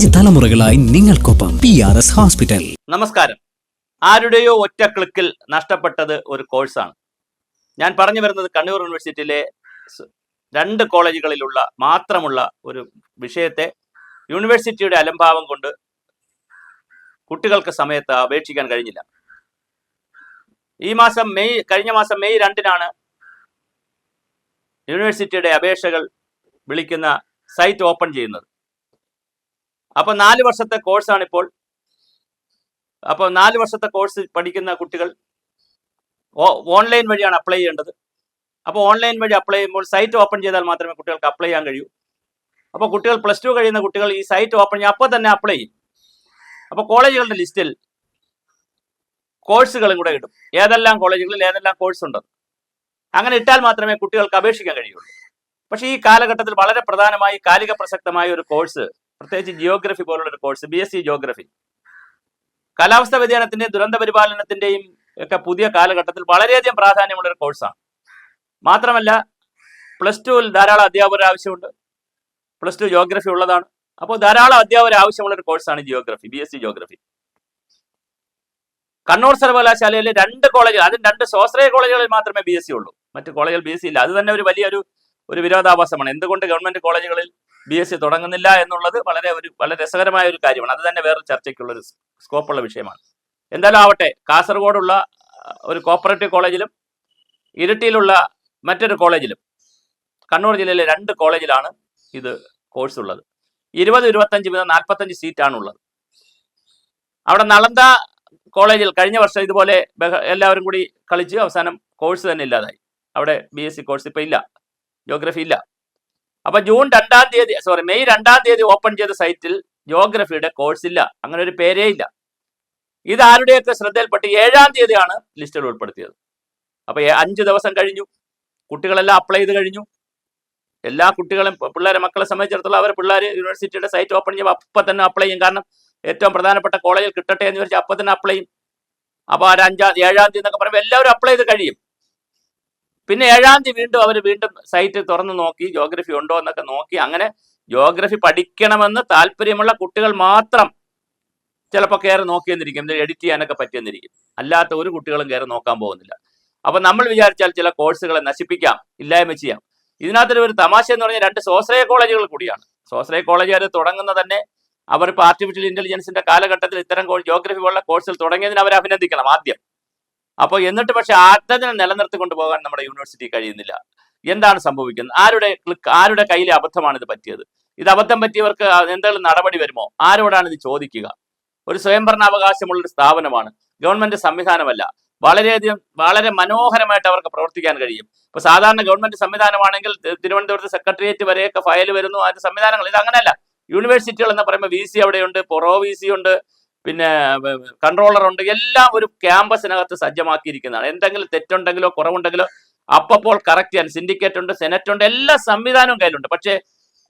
അഞ്ച് തലമുറകളായി നിങ്ങൾക്കൊപ്പം പി ആർ എസ് ഹോസ്പിറ്റൽ നമസ്കാരം. ആരുടെയോ ഒറ്റ ക്ലിക്കിൽ നഷ്ടപ്പെട്ടത് ഒരു കോഴ്സാണ്. ഞാൻ പറഞ്ഞു വരുന്നത് കണ്ണൂർ യൂണിവേഴ്സിറ്റിയിലെ രണ്ട് കോളേജുകളിലുള്ള മാത്രമുള്ള ഒരു വിഷയത്തെ യൂണിവേഴ്സിറ്റിയുടെ അലംഭാവം കൊണ്ട് കുട്ടികൾക്ക് സമയത്ത് അപേക്ഷിക്കാൻ കഴിഞ്ഞില്ല. ഈ മാസം മെയ് കഴിഞ്ഞ മാസം മെയ് രണ്ടിനാണ് യൂണിവേഴ്സിറ്റിയുടെ അപേക്ഷകൾ വിളിക്കുന്ന സൈറ്റ് ഓപ്പൺ ചെയ്യുന്നത്. അപ്പോൾ നാല് വർഷത്തെ കോഴ്സാണ് ഇപ്പോൾ അപ്പോൾ നാല് വർഷത്തെ കോഴ്സ് പഠിക്കുന്ന കുട്ടികൾ ഓൺലൈൻ വഴിയാണ് അപ്ലൈ ചെയ്യേണ്ടത്. അപ്പോൾ ഓൺലൈൻ വഴി അപ്ലൈ ചെയ്യുമ്പോൾ സൈറ്റ് ഓപ്പൺ ചെയ്താൽ മാത്രമേ കുട്ടികൾക്ക് അപ്ലൈ ചെയ്യാൻ കഴിയൂ. അപ്പോൾ കുട്ടികൾ പ്ലസ് ടു കഴിയുന്ന കുട്ടികൾ ഈ സൈറ്റ് ഓപ്പൺ ചെയ്യാൻ അപ്പോൾ തന്നെ അപ്ലൈ ചെയ്യും. അപ്പോൾ കോളേജുകളുടെ ലിസ്റ്റിൽ കോഴ്സുകളും കൂടെ കിട്ടും ഏതെല്ലാം കോളേജുകളിൽ ഏതെല്ലാം കോഴ്സ് ഉണ്ടെന്ന്. അങ്ങനെ ഇട്ടാൽ മാത്രമേ കുട്ടികൾക്ക് അപേക്ഷിക്കാൻ കഴിയുള്ളൂ. പക്ഷേ ഈ കാലഘട്ടത്തിൽ വളരെ പ്രധാനമായി കാലിക പ്രസക്തമായ ഒരു കോഴ്സ് പ്രത്യേകിച്ച് ജിയോഗ്രഫി പോലുള്ള ഒരു course B S C geography കാലാവസ്ഥാ വ്യതിയാനത്തിന്റെയും ദുരന്ത പരിപാലനത്തിന്റെയും ഒക്കെ പുതിയ കാലഘട്ടത്തിൽ വളരെയധികം പ്രാധാന്യമുള്ള ഒരു കോഴ്സാണ് മാത്രമല്ല പ്ലസ് ടുവിൽ ധാരാളം അധ്യാപകർ ആവശ്യമുണ്ട്. പ്ലസ് ടു ജിയോഗ്രഫി ഉള്ളതാണ്. അപ്പോൾ ധാരാളം അധ്യാപകർ ആവശ്യമുള്ള ഒരു കോഴ്സാണ് geography B S C geography Kannur സർവകലാശാലയിലെ രണ്ട് കോളേജുകൾ അതും രണ്ട് സ്വാശ്രയ കോളേജുകളിൽ മാത്രമേ ബി എസ് സി ഉള്ളൂ. മറ്റ് കോളേജുകൾ ബി എസ് സി ഇല്ല. അത് തന്നെ ഒരു വലിയൊരു ഒരു വിരോധാഭാസമാണ്. എന്തുകൊണ്ട് ഗവൺമെന്റ് കോളേജുകളിൽ ബി എസ് സി തുടങ്ങുന്നില്ല എന്നുള്ളത് വളരെ ഒരു വളരെ രസകരമായ ഒരു കാര്യമാണ്. അത് തന്നെ വേറെ ചർച്ചയ്ക്കുള്ള ഒരു സ്കോപ്പുള്ള വിഷയമാണ്. എന്തായാലും ആവട്ടെ കാസർഗോഡുള്ള ഒരു കോപ്പറേറ്റീവ് കോളേജിലും ഇരിട്ടിയിലുള്ള മറ്റൊരു കോളേജിലും കണ്ണൂർ ജില്ലയിലെ രണ്ട് കോളേജിലാണ് ഇത് കോഴ്സ് ഉള്ളത് ഇരുപത് ഇരുപത്തഞ്ച് മുതൽ നാൽപ്പത്തഞ്ച് സീറ്റാണ് ഉള്ളത് അവിടെ നളന്ത കോളേജിൽ കഴിഞ്ഞ വർഷം ഇതുപോലെ എല്ലാവരും കൂടി കളിച്ച് അവസാനം കോഴ്സ് തന്നെ ഇല്ലാതായി. അവിടെ ബി എസ് സി കോഴ്സ് ഇപ്പം ഇല്ല. ജോഗ്രഫി ഇല്ല. അപ്പൊ ജൂൺ രണ്ടാം തീയതി സോറി മെയ് രണ്ടാം തീയതി ഓപ്പൺ ചെയ്ത സൈറ്റിൽ ജോഗ്രഫിയുടെ കോഴ്സ് ഇല്ല. അങ്ങനെ ഒരു പേരേ ഇല്ല. ഇത് ആരുടെയൊക്കെ ശ്രദ്ധയിൽപ്പെട്ട് ഏഴാം തീയതിയാണ് ലിസ്റ്റിൽ ഉൾപ്പെടുത്തിയത്. അപ്പൊ അഞ്ച് ദിവസം കഴിഞ്ഞു. കുട്ടികളെല്ലാം അപ്ലൈ ചെയ്ത് കഴിഞ്ഞു. എല്ലാ കുട്ടികളും പിള്ളേരെ മക്കളെ സംബന്ധിച്ചിടത്തോളം അവർ പിള്ളേർ യൂണിവേഴ്സിറ്റിയുടെ സൈറ്റ് ഓപ്പൺ ചെയ്യുമ്പോൾ അപ്പം തന്നെ അപ്ലൈ ചെയ്യും. കാരണം ഏറ്റവും പ്രധാനപ്പെട്ട കോളേജിൽ കിട്ടട്ടെ എന്ന് വെച്ചാൽ അപ്പം തന്നെ അപ്ലൈ ചെയ്യും. അപ്പോൾ ഒരു അഞ്ചാം ഏഴാം തീയതി എന്നൊക്കെ പറയുമ്പോൾ എല്ലാവരും അപ്ലൈ ചെയ്ത് കഴിയും. പിന്നെ ഏഴാം തീയതി വീണ്ടും അവർ വീണ്ടും സൈറ്റ് തുറന്ന് നോക്കി ജോഗ്രഫി ഉണ്ടോ എന്നൊക്കെ നോക്കി. അങ്ങനെ ജോഗ്രഫി പഠിക്കണമെന്ന് താല്പര്യമുള്ള കുട്ടികൾ മാത്രം ചിലപ്പോൾ കയറി നോക്കിയെന്നിരിക്കും. എഡിറ്റ് ചെയ്യാനൊക്കെ പറ്റിയെന്നിരിക്കും. അല്ലാത്ത ഒരു കുട്ടികളും കയറി നോക്കാൻ പോകുന്നില്ല. അപ്പൊ നമ്മൾ വിചാരിച്ചാൽ ചില കോഴ്സുകളെ നശിപ്പിക്കാം ഇല്ലായ്മ ചെയ്യാം. ഇതിനകത്തൊരു ഒരു തമാശ എന്ന് പറഞ്ഞാൽ രണ്ട് സ്വാശ്രയ കോളേജുകൾ കൂടിയാണ്. സ്വാശ്രയ കോളേജുകാർ തുടങ്ങുന്ന തന്നെ അവരിപ്പോൾ ആർട്ടിഫിഷ്യൽ ഇന്റലിജൻസിന്റെ കാലഘട്ടത്തിൽ ഇത്തരം ജോഗ്രഫി പോലുള്ള കോഴ്സുകൾ തുടങ്ങിയതിന് അവരെ അഭിനന്ദിക്കണം ആദ്യം. അപ്പോൾ എന്നിട്ട് പക്ഷെ ആദ്യത്തിനെ നിലനിർത്തിക്കൊണ്ട് പോകാൻ നമ്മുടെ യൂണിവേഴ്സിറ്റി കഴിയുന്നില്ല. എന്താണ് സംഭവിക്കുന്നത്? ആരുടെ ആരുടെ കയ്യിലെ അബദ്ധമാണ് ഇത് പറ്റിയത്? ഇത് അബദ്ധം പറ്റിയവർക്ക് എന്തെങ്കിലും നടപടി വരുമോ? ആരോടാണ് ഇത് ചോദിക്കുക? ഒരു സ്വയംഭരണാവകാശമുള്ള ഒരു സ്ഥാപനമാണ്. ഗവൺമെന്റ് സംവിധാനമല്ല. വളരെയധികം വളരെ മനോഹരമായിട്ട് അവർക്ക് പ്രവർത്തിക്കാൻ കഴിയും. ഇപ്പൊ സാധാരണ ഗവൺമെന്റ് സംവിധാനമാണെങ്കിൽ തിരുവനന്തപുരത്ത് സെക്രട്ടേറിയറ്റ് വരെയൊക്കെ ഫയൽ വരുന്നു. അതിന്റെ സംവിധാനങ്ങൾ ഇത് അങ്ങനെയല്ല. യൂണിവേഴ്സിറ്റികൾ എന്ന് പറയുമ്പോൾ വി സി അവിടെയുണ്ട് പൊറോ വി സി ഉണ്ട്. പിന്നെ കൺട്രോളർ ഉണ്ട്. എല്ലാം ഒരു ക്യാമ്പസിനകത്ത് സജ്ജമാക്കിയിരിക്കുന്നതാണ്. എന്തെങ്കിലും തെറ്റുണ്ടെങ്കിലോ കുറവുണ്ടെങ്കിലോ അപ്പപ്പോൾ കറക്റ്റ് ചെയ്യാൻ സിൻഡിക്കേറ്റ് ഉണ്ട് സെനറ്റ് ഉണ്ട് എല്ലാ സംവിധാനവും കയ്യിലുണ്ട്. പക്ഷേ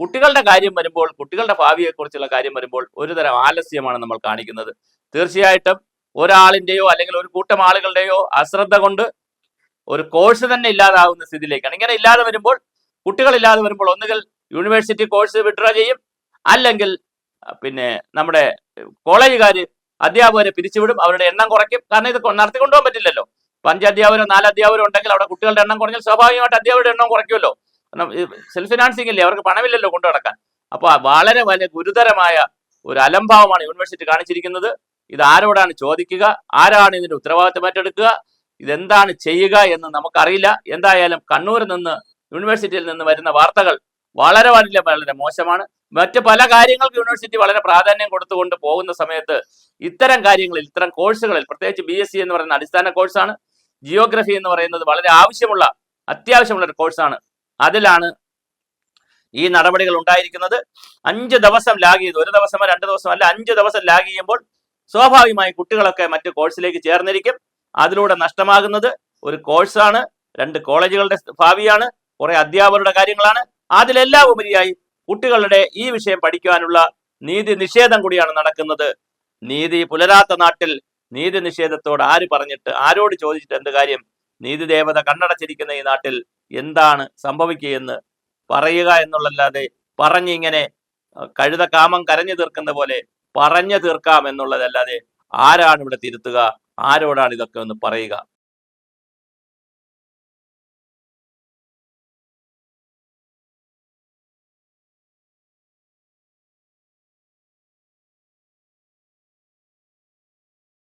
കുട്ടികളുടെ കാര്യം വരുമ്പോൾ കുട്ടികളുടെ ഭാവിയെക്കുറിച്ചുള്ള കാര്യം വരുമ്പോൾ ഒരുതരം ആലസ്യമാണ് നമ്മൾ കാണിക്കുന്നത്. തീർച്ചയായിട്ടും ഒരാളിന്റെയോ അല്ലെങ്കിൽ ഒരു കൂട്ടം ആളുകളുടെയോ അശ്രദ്ധ കൊണ്ട് ഒരു കോഴ്സ് തന്നെ ഇല്ലാതാവുന്ന സ്ഥിതിയിലേക്കാണ്. ഇങ്ങനെ ഇല്ലാതെ വരുമ്പോൾ കുട്ടികളില്ലാതെ വരുമ്പോൾ ഒന്നുകിൽ യൂണിവേഴ്സിറ്റി കോഴ്സ് വിഡ്രോ ചെയ്യും അല്ലെങ്കിൽ പിന്നെ നമ്മുടെ കോളേജുകാർ അധ്യാപകരെ പിരിച്ചുവിടും അവരുടെ എണ്ണം കുറയ്ക്കും. കാരണം ഇത് നടത്തിക്കൊണ്ടുപോകാൻ പറ്റില്ലല്ലോ. ഇപ്പൊ അഞ്ച് അധ്യാപകരോ നാല് അധ്യാപകരോ ഉണ്ടെങ്കിൽ അവിടെ കുട്ടികളുടെ എണ്ണം കുറഞ്ഞാൽ സ്വാഭാവികമായിട്ട് അധ്യാപകരുടെ എണ്ണം കുറയ്ക്കുമല്ലോ. കാരണം സെൽഫ് ഫിനാൻസിങ് ഇല്ലേ? അവർക്ക് പണമില്ലല്ലോ കൊണ്ടു നടക്കാൻ. അപ്പൊ വളരെ വലിയ ഗുരുതരമായ ഒരു അലംഭാവമാണ് യൂണിവേഴ്സിറ്റി കാണിച്ചിരിക്കുന്നത്. ഇത് ആരോടാണ് ചോദിക്കുക? ആരാണ് ഇതിന്റെ ഉത്തരവാദിത്തം ഏറ്റെടുക്കുക? ഇതെന്താണ് ചെയ്യുക എന്ന് നമുക്കറിയില്ല. എന്തായാലും കണ്ണൂരിൽ നിന്ന് യൂണിവേഴ്സിറ്റിയിൽ നിന്ന് വരുന്ന വാർത്തകൾ വളരെ വളരെ വളരെ മോശമാണ്. മറ്റ് പല കാര്യങ്ങൾക്ക് യൂണിവേഴ്സിറ്റി വളരെ പ്രാധാന്യം കൊടുത്തുകൊണ്ട് പോകുന്ന സമയത്ത് ഇത്തരം കാര്യങ്ങളിൽ ഇത്തരം കോഴ്സുകളിൽ പ്രത്യേകിച്ച് ബി എസ് സി എന്ന് പറയുന്ന അടിസ്ഥാന കോഴ്സാണ് ജിയോഗ്രഫി എന്ന് പറയുന്നത് വളരെ ആവശ്യമുള്ള അത്യാവശ്യമുള്ള ഒരു കോഴ്സാണ് അതിലാണ് ഈ നടപടികൾ ഉണ്ടായിരിക്കുന്നത്. അഞ്ച് ദിവസം ലാഗ് ചെയ്തു ഒരു ദിവസമോ രണ്ട് ദിവസമോ അല്ല അഞ്ച് ദിവസം ലാഗ് ചെയ്യുമ്പോൾ സ്വാഭാവികമായി കുട്ടികളൊക്കെ മറ്റു കോഴ്സിലേക്ക് ചേർന്നിരിക്കും. അതിലൂടെ നഷ്ടമാകുന്നത് ഒരു കോഴ്സാണ് രണ്ട് കോളേജുകളുടെ ഭാവിയാണ്. കുറെ അധ്യാപകരുടെ കാര്യങ്ങളാണ്. അതിലെല്ലാം ഉപരിയായി കുട്ടികളുടെ ഈ വിഷയം പഠിക്കുവാനുള്ള നീതി നിഷേധം കൂടിയാണ് നടക്കുന്നത്. നീതി പുലരാത്ത നാട്ടിൽ നീതി നിഷേധത്തോട് ആര് പറഞ്ഞിട്ട് ആരോട് ചോദിച്ചിട്ട് എന്ത് കാര്യം? നീതി ദേവത കണ്ണടച്ചിരിക്കുന്ന ഈ നാട്ടിൽ എന്താണ് സംഭവിക്കുകയെന്ന് പറയുക എന്നുള്ളല്ലാതെ പറഞ്ഞിങ്ങനെ കഴുത കാമം കരഞ്ഞു തീർക്കുന്ന പോലെ പറഞ്ഞു തീർക്കാം എന്നുള്ളതല്ലാതെ ആരാണ് ഇവിടെ തിരുത്തുക? ആരോടാണ് ഇതൊക്കെ ഒന്ന് പറയുക?